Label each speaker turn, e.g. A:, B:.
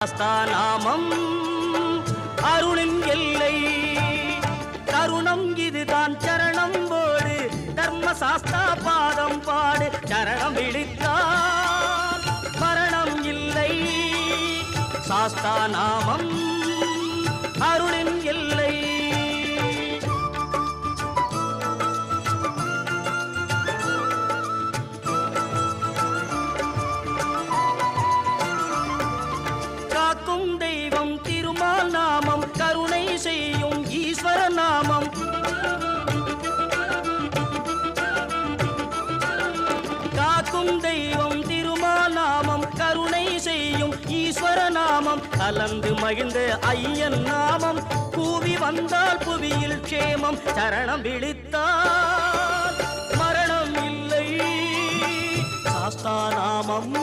A: நாமம் அருளின் எல்லை. தருணம் இதுதான் சரணம் போடு. தர்ம சாஸ்தா பாதம் பாடு. சரணம் விழித்தால் மரணம் இல்லை. சாஸ்தா நாமம் அருளின் காக்கும் தெய்வம் திருமாநாமம் கருணை செய்யும் ஈஸ்வர நாமம். கலந்து மகிழ்ந்த ஐயன் நாமம். கூவி வந்தால் புவியில் க்ஷேமம் சரணம் விழித்தால் மரணம் இல்லை. சாஸ்தா நாமம்